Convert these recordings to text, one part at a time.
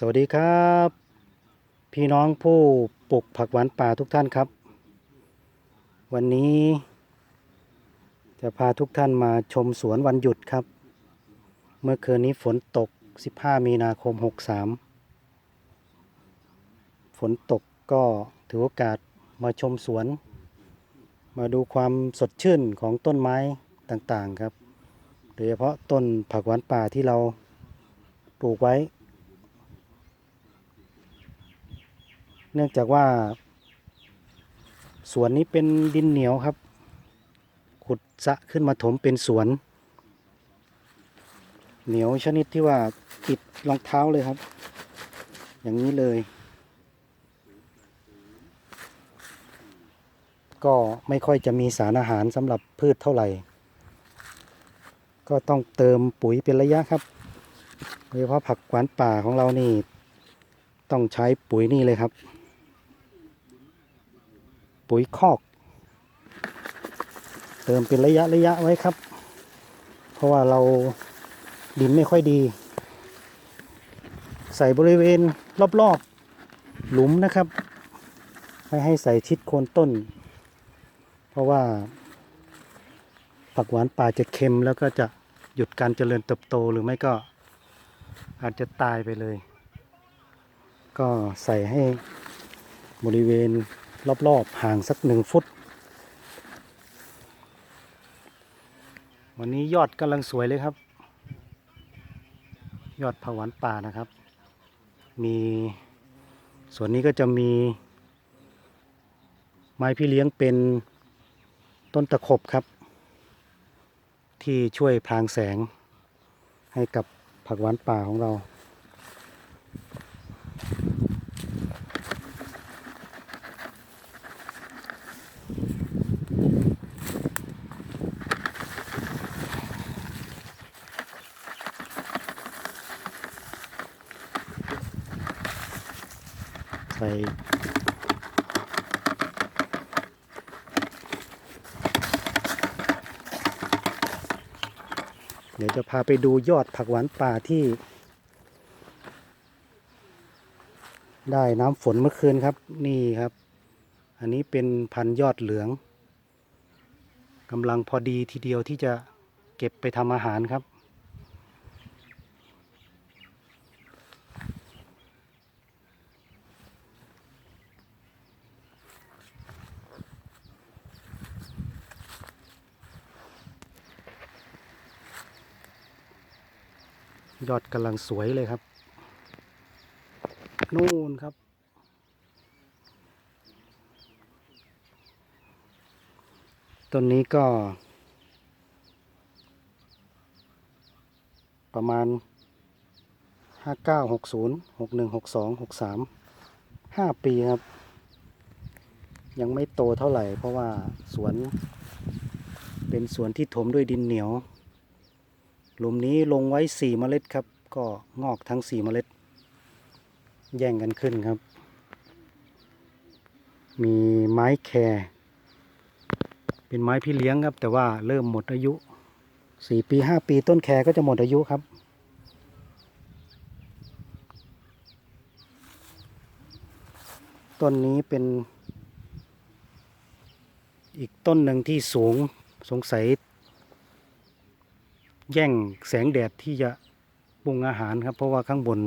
สวัสดีครับ พี่น้องผู้ปลูกผักหวานป่าทุกท่านครับ วันนี้ จะพาทุกท่านมาชมสวนวันหยุดครับ เมื่อคืนนี้ฝนตก 15 มีนาคม 63 ฝนตกก็ถือโอกาสมาชมสวน มาดูความสดชื่นของต้นไม้ต่างๆครับ โดยเฉพาะต้นผักหวานป่าที่เราปลูกไว้ เนื่องจากว่า สวนนี้เป็นดินเหนียวครับ ขุดสะขึ้นมาถมเป็นสวน เหนียวชนิดที่ว่าติดรองเท้าเลยครับ อย่างนี้เลย ก็ไม่ค่อยจะมีสารอาหารสำหรับพืชเท่าไหร่ ก็ต้องเติมปุ๋ยเป็นระยะครับโดยเฉพาะผักหวานป่าของเรานี่ ต้องใช้ปุ๋ยนี่เลยครับ ปุ๋ยคอก เติมเป็นระยะระยะไว้ครับ เพราะว่าเราดินไม่ค่อยดี ใส่บริเวณรอบๆ หลุมนะครับไม่ให้ใส่ชิดโคนต้น เพราะว่า ผักหวานป่าจะเค็มแล้วก็จะหยุดการเจริญเติบโตหรือไม่ก็อาจจะตายไปเลย ก็ใส่ให้บริเวณ รอบๆ ห่างสักหนึ่งฟุต วันนี้ยอดกำลังสวยเลยครับ ยอดผักวานป่านะครับ มีส่วนนี้ก็จะมี ไม้พี่เลี้ยงเป็นต้นตะขบครับ ที่ช่วยพรางแสงให้กับผักหวานป่าของเรา ใส่เดี๋ยวจะพาไปดูยอดผักหวานป่าที่ ได้น้ำฝนเมื่อคืนครับนี่ครับ อันนี้เป็นพันธุ์ยอดเหลืองกำลังพอดีทีเดียวที่จะเก็บไปทำอาหารครับ ยอดกำลังสวยเลยครับ นู่นครับ ต้นนี้ก็ ประมาณห้าเก้าหกศูนย์หกหนึ่งหกสองหกสามห้าปีครับ ยังไม่โตเท่าไหร่เพราะว่าสวนเป็นสวนที่ถมด้วยดินเหนียว หลุมนี้ลงไว้สี่เมล็ดครับ ก็งอกทั้งสี่เมล็ด แย่งกันขึ้นครับ มีไม้แครเป็นไม้พี่เลี้ยงครับ แต่ว่าเริ่มหมดอายุสี่ปีห้าปีต้นแครก็จะหมดอายุครับต้นนี้เป็น อีกต้นหนึ่งที่สูงสงสัย แย่งแสงแดดที่จะปรุงอาหารครับ เพราะว่าข้างบน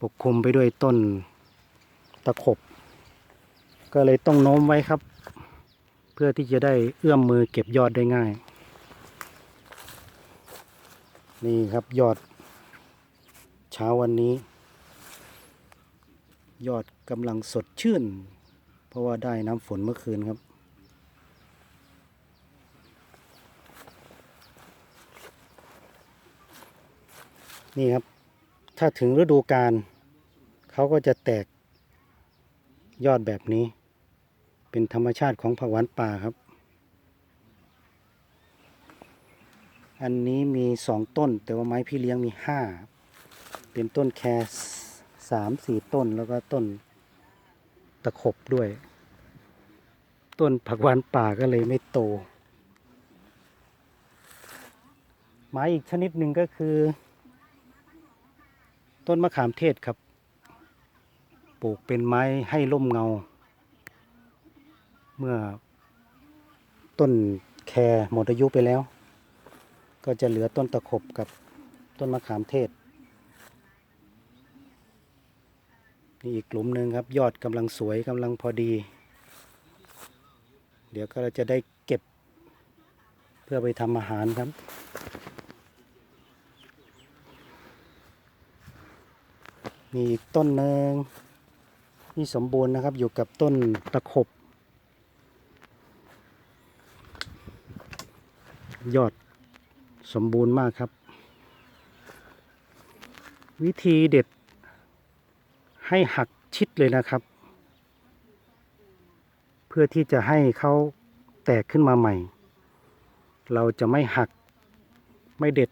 ปกคลุมไปด้วยต้นตะขบ ก็เลยต้องโน้มไว้ครับ เพื่อที่จะได้เอื้อมมือเก็บยอดได้ง่าย นี่ครับยอด เช้าวันนี้ ยอดกำลังสดชื่น เพราะว่าได้น้ำฝนเมื่อคืนครับ นี่ครับ ถ้าถึงฤดูกาลเขาก็จะแตกยอดแบบนี้ เป็นธรรมชาติของผักหวานป่าครับ อันนี้มีสองต้น แต่ว่าไม้พี่เลี้ยงมีห้าเป็นต้นแครสามสี่ต้นแล้วก็ต้นตะขบด้วย ต้นผักหวานป่าก็เลยไม่โต ไม้อีกชนิดหนึ่งก็คือ ต้นมะขามเทศครับ ปลูกเป็นไม้ให้ร่มเงา เมื่อต้นแคร์หมดอายุไปแล้ว ก็จะเหลือต้นตะขบกับต้นมะขามเทศ นี่อีกกลุ่มหนึ่งครับ ยอดกำลังสวยกำลังพอดี เดี๋ยวก็เราจะได้เก็บ เพื่อไปทำอาหารครับ มีอีกต้นหนึ่งนี่สมบูรณ์นะครับอยู่กับต้นตะขบ ยอดสมบูรณ์มากครับ วิธีเด็ดให้หักชิดเลยนะครับ เพื่อที่จะให้เขาแตกขึ้นมาใหม่ เราจะไม่หักไม่เด็ด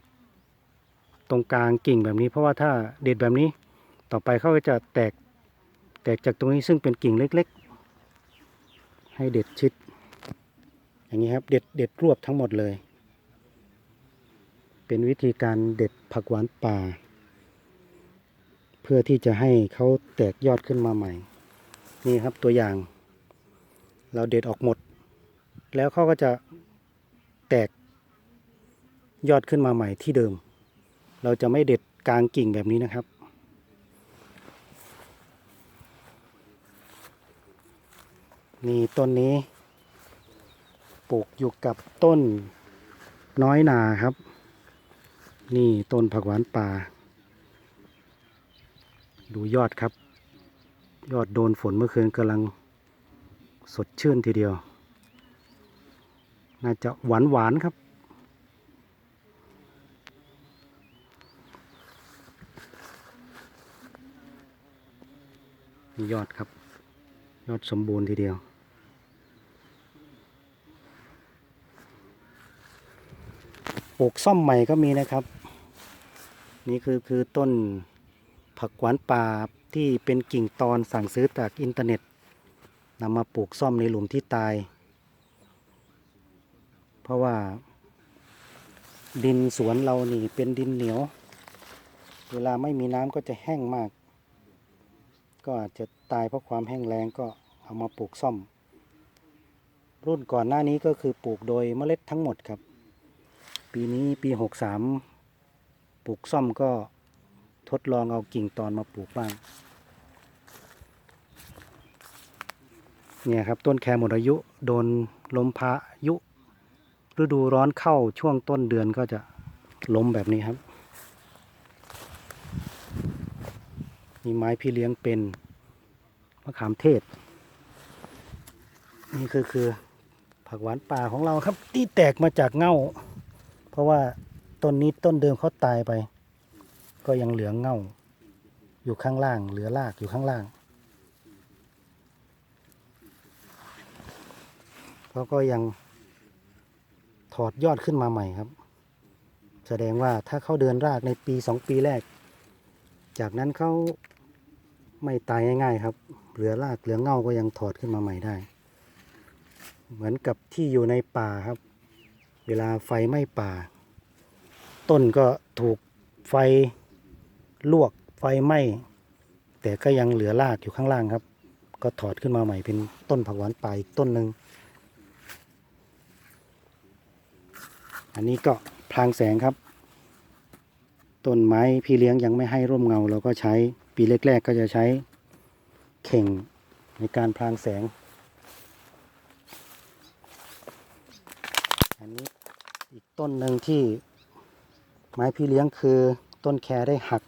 ตรงกลางกิ่งแบบนี้ เพราะว่าถ้าเด็ดแบบนี้ ต่อไปเขาก็จะแตกแตกจากตรงนี้ซึ่งเป็นกิ่งเล็ก ๆ ให้เด็ดชิด อย่างนี้ครับเด็ดเด็ดรวบทั้งหมดเลย เป็นวิธีการเด็ดผักหวานป่า เพื่อที่จะให้เขาแตกยอดขึ้นมาใหม่ นี่ครับตัวอย่าง เราเด็ดออกหมด แล้วเขาก็จะแตกยอดขึ้นมาใหม่ที่เดิม เราจะไม่เด็ดกลางกิ่งแบบนี้นะครับ นี่ต้นนี้ ปลูกอยู่กับต้นน้อยนาครับ นี่ต้นผักหวานป่า ดูยอดครับ ยอดโดนฝนเมื่อคืนกำลังสดชื่นทีเดียว น่าจะหวานหวานครับ ยอดครับ ยอดสมบูรณ์ทีเดียว ปลูกซ่อมใหม่ก็มีนะครับ นี่คือคือต้นผักหวานป่าที่เป็นกิ่งตอนสั่งซื้อจากอินเทอร์เน็ตนำมาปลูกซ่อมในหลุมที่ตาย เพราะว่า ดินสวนเรานี่เป็นดินเหนียว เวลาไม่มีน้ำก็จะแห้งมาก ก็อาจจะตายเพราะความแห้งแล้งก็เอามาปลูกซ่อม รุ่นก่อนหน้านี้ก็คือปลูกโดยเมล็ดทั้งหมดครับ ปีนี้ปีหกสามปลูกซ่อมก็ทดลองเอากิ่งตอนมาปลูกบ้าง เนี่ยครับต้นแครหมดอายุโดนลมพายุ ฤดูร้อนเข้าช่วงต้นเดือนก็จะล้มแบบนี้ครับมีไม้พี่เลี้ยงเป็นมะขามเทศ นี่คือคือผักหวานป่าของเราครับที่แตกมาจากเง่า ราะว่าต้นนี้ต้นเดิมเขาตายไป ก็ยังเหลือเง่า อยู่ข้างล่าง เหลือรากอยู่ข้างล่างเขาก็ยังถอดยอดขึ้นมาใหม่ครับ แสดงว่าถ้าเขาเดินรากในปีสองปีแรก จากนั้นเขาไม่ตายง่ายๆครับ เหลือรากเหลือเง่าก็ยังถอดขึ้นมาใหม่ได้ เหมือนกับที่อยู่ในป่าครับ เวลาไฟไหม้ป่า ต้นก็ถูกไฟลวกไฟไหม้แต่ก็ยังเหลือรากอยู่ข้างล่างครับ ก็ถอดขึ้นมาใหม่เป็นต้นผักหวานป่าอีกต้นหนึ่งอันนี้ก็พลางแสงครับต้นไม้พี่เลี้ยงยังไม่ให้ร่มเงาเราก็ใช้ปีแรกๆก็จะใช้เข่งในการพลางแสง อันนี้อีก ต้นหนึ่งที่ไม้พี่เลี้ยงคือต้นแครได้หัก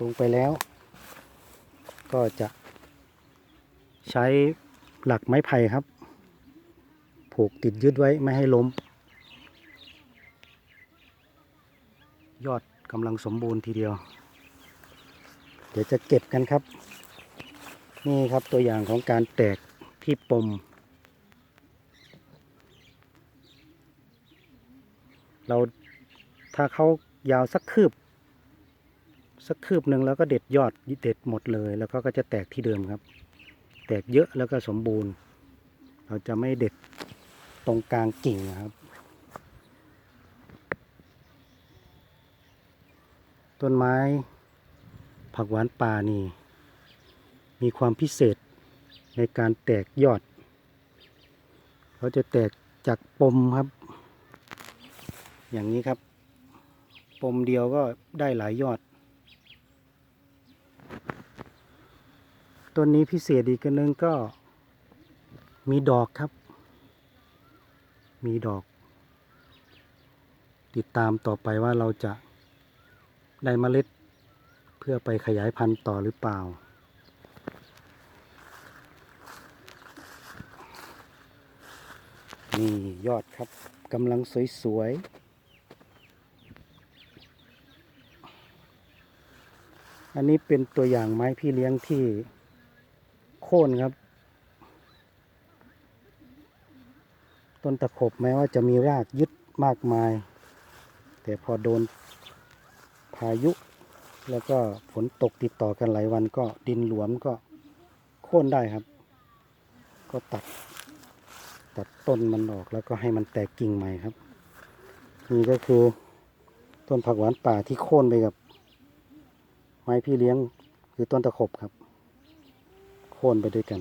ลงไปแล้ว ก็จะใช้หลักไม้ไผ่ครับ ผูกติดยึดไว้ไม่ให้ล้ม ยอดกำลังสมบูรณ์ทีเดียว เดี๋ยวจะเก็บกันครับ นี่ครับตัวอย่างของการแตกที่ปม เราถ้าเขายาวสักคืบ สักคืบหนึ่งแล้วก็เด็ดยอดเด็ดหมดเลย แล้วก็ก็จะแตกที่เดิมครับ แตกเยอะแล้วก็สมบูรณ์ เราจะไม่เด็ดตรงกลางกิ่งนะครับ ต้นไม้ ผักหวานป่านี่ มีความพิเศษในการแตกยอด เขาจะแตกจากปมครับ อย่างนี้ครับ ปมเดียวก็ได้หลายยอด ต้นนี้พิเศษอีกนึงก็มีดอกครับ มีดอก ติดตามต่อไปว่าเราจะได้เมล็ด เพื่อไปขยายพันธุ์ต่อหรือเปล่า นี่ยอดครับกำลังสวย ๆ อันนี้เป็นตัวอย่างไม้พี่เลี้ยงที่โค่นครับ ต้นตะขบแม้ว่าจะมีรากยึดมากมาย แต่พอโดนพายุ แล้วก็ฝนตกติดต่อกันหลายวันก็ดินหลวมก็โค่นได้ครับ ก็ตัด ตัดต้นมันออกแล้วก็ให้มันแตกกิ่งใหม่ครับ นี่ก็คือต้นผักหวานป่าที่โค่นไปกับ ไม้พี่เลี้ยงคือต้นตะขบครับ โค่นไปด้วยกัน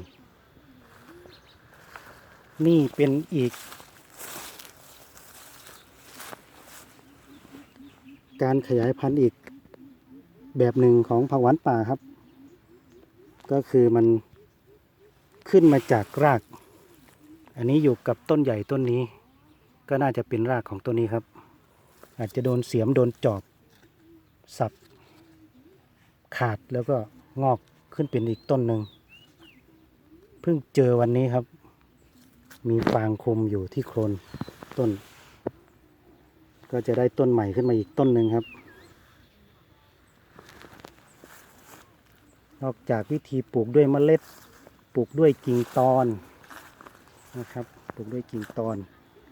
นี่เป็นอีก การขยายพันธุ์อีกแบบหนึ่งของผักหวานป่าครับ ก็คือมันขึ้นมาจากราก อันนี้อยู่กับต้นใหญ่ต้นนี้ ก็น่าจะเป็นรากของต้นนี้ครับ อาจจะโดนเสียมโดนจอบสับ ขาดแล้วก็งอกขึ้นเป็นอีกต้นหนึ่งเพิ่งเจอวันนี้ครับ มีฟางคลุมอยู่ที่โคนต้น ก็จะได้ต้นใหม่ขึ้นมาอีกต้นหนึ่งครับ นอกจากวิธีปลูกด้วยเมล็ด ปลูกด้วยกิ่งตอนนะครับ ปลูกด้วยกิ่งตอน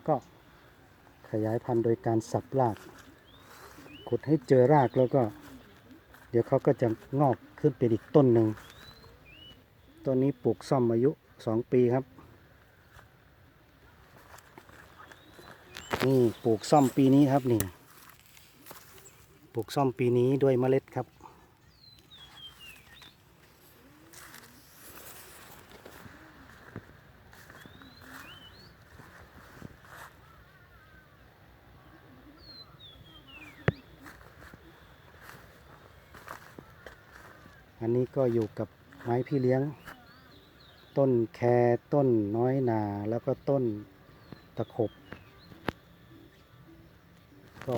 ก็ขยายพันธุ์โดยการสับรากขุดให้เจอรากแล้วก็ ดี๋ยวเขาก็จะงอกขึ้นเป็นอีกต้นหนึ่งต้นนี้ปลูกซ่อมอายุสองปีครับ นี่ปลูกซ่อมปีนี้ครับนี่ ปลูกซ่อมปีนี้ด้วยเมล็ดครับ อันนี้ก็อยู่กับไม้พี่เลี้ยง ต้นแคต้นน้อยนาแล้วก็ต้นตะขบ ก็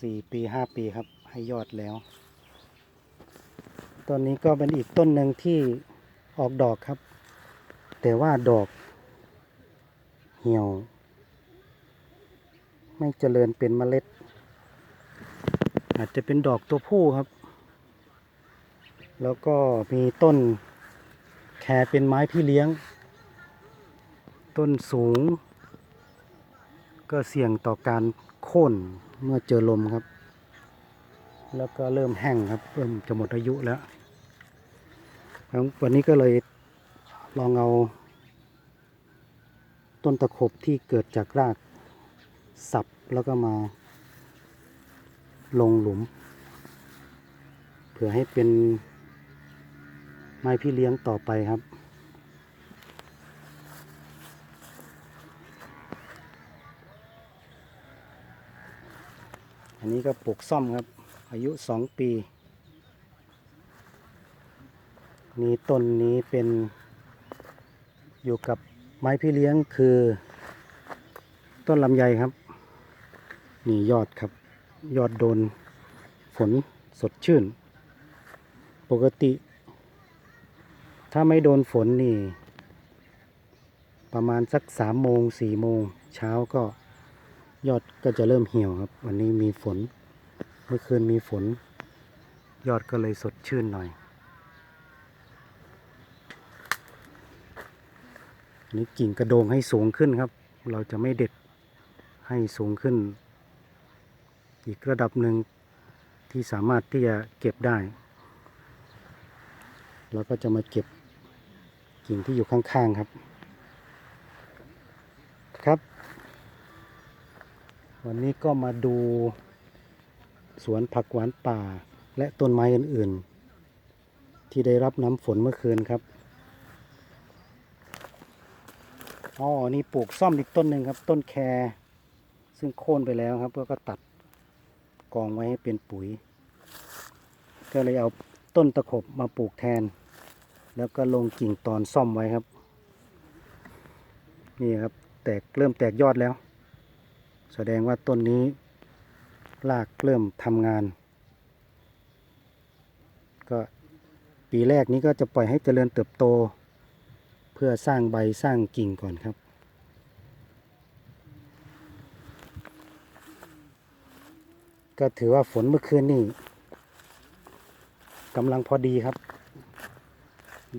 สี่ปีห้าปีครับ ให้ยอดแล้ว ต้นนี้ก็เป็นอีกต้นหนึ่งที่ออกดอกครับ แต่ว่าดอกเหี่ยว ไม่เจริญเป็นเมล็ด อาจจะเป็นดอกตัวผู้ครับ แล้วก็มีต้นแคเป็นไม้พี่เลี้ยง ต้นสูง ก็เสี่ยงต่อการโค่นเมื่อเจอลมครับ แล้วก็เริ่มแห้งครับเริ่มจะหมดอายุแล้ววันนี้ก็เลยลองเอา ต้นตะขบที่เกิดจากรากสับแล้วก็มา ลงหลุม เพื่อให้เป็น ไม้พี่เลี้ยงต่อไปครับ อันนี้ก็ปลูกซ่อมครับ อายุสองปี นี่ต้นนี้เป็นอยู่กับไม้พี่เลี้ยงคือ ต้นลำไยครับ นี่ยอดครับ ยอดโดนฝนสดชื่น ปกติ ถ้าไม่โดนฝนนี่ ประมาณสักสามโมงสี่โมงเช้าก็ยอดก็จะเริ่มเหี่ยวครับ วันนี้มีฝน เมื่อคืนมีฝน ยอดก็เลยสดชื่นหน่อยนนี้กิ่งกระโดงให้สูงขึ้นครับ เราจะไม่เด็ดให้สูงขึ้น อีกระดับหนึ่งที่สามารถที่จะเก็บได้เราก็จะมาเก็บ กิ่งที่อยู่ข้างๆครับ ครับ วันนี้ก็มาดู สวนผักหวานป่า และต้นไม้อื่นๆ ที่ได้รับน้ำฝนเมื่อคืนครับอ๋อนี่ปลูกซ่อมอีกต้นหนึ่งครับ ต้นแครซึ่งโค่นไปแล้วครับแล้วก็ตัดกองไว้ให้เป็นปุ๋ย ก็เลยเอาต้นตะขบมาปลูกแทน แล้วก็ลงกิ่งตอนซ่อมไว้ครับ นี่ครับแตกเริ่มแตกยอดแล้ว แสดงว่าต้นนี้รากเริ่มทำงาน ก็ปีแรกนี้ก็จะปล่อยให้เจริญเติบโต เพื่อสร้างใบสร้างกิ่งก่อนครับก็ถือว่าฝนเมื่อคืนนี่กำลังพอดีครับ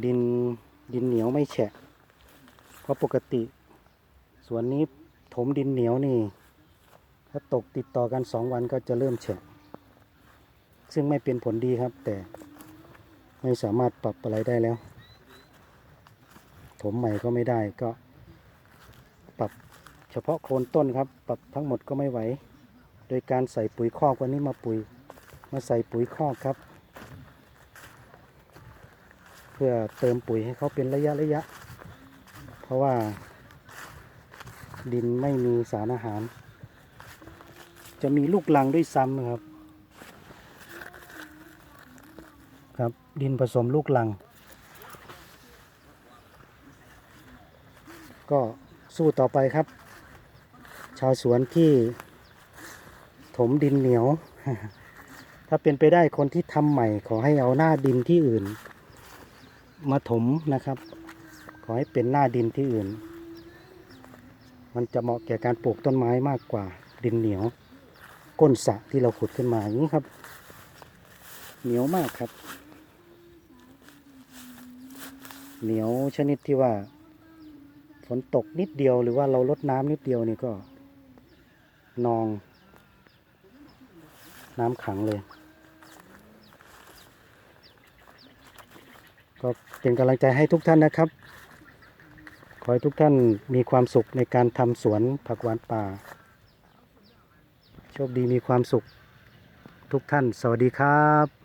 ดินดินเหนียวไม่แฉะ เพราะปกติ สวนนี้ถมดินเหนียวนี่ ถ้าตกติดต่อกันสองวันก็จะเริ่มแฉะ ซึ่งไม่เป็นผลดีครับ แต่ไม่สามารถปรับอะไรได้แล้ว ถมใหม่ก็ไม่ได้ก็ ปรับเฉพาะโคนต้นครับ ปรับทั้งหมดก็ไม่ไหว โดยการใส่ปุ๋ยคอกวันนี้มาปุ๋ย มาใส่ปุ๋ยคอกครับ พื่อเติมปุ๋ยให้เขาเป็นระยะระยะ เพราะว่าดินไม่มีสารอาหาร จะมีลูกลังด้วยซ้ำนะครับ ครับดินผสมลูกลัง ก็สู้ต่อไปครับ ชาวสวนที่ถมดินเหนียว ถ้าเป็นไปได้คนที่ทำใหม่ขอให้เอาหน้าดินที่อื่น มาถมนะครับ ขอให้เป็นหน้าดินที่อื่น มันจะเหมาะแก่การปลูกต้นไม้มากกว่าดินเหนียว ก้นสะที่เราขุดขึ้นมาอย่างนี้ครับ เหนียวมากครับ เหนียวชนิดที่ว่า ฝนตกนิดเดียวหรือว่าเราลดน้ำนิดเดียวนี่ก็นอง น้ำขังเลย ก็ เป็นกำลังใจให้ทุกท่านนะครับ ขอให้ทุกท่านมีความสุขในการทำสวนผักหวานป่า โชคดีมีความสุข ทุกท่าน สวัสดีครับ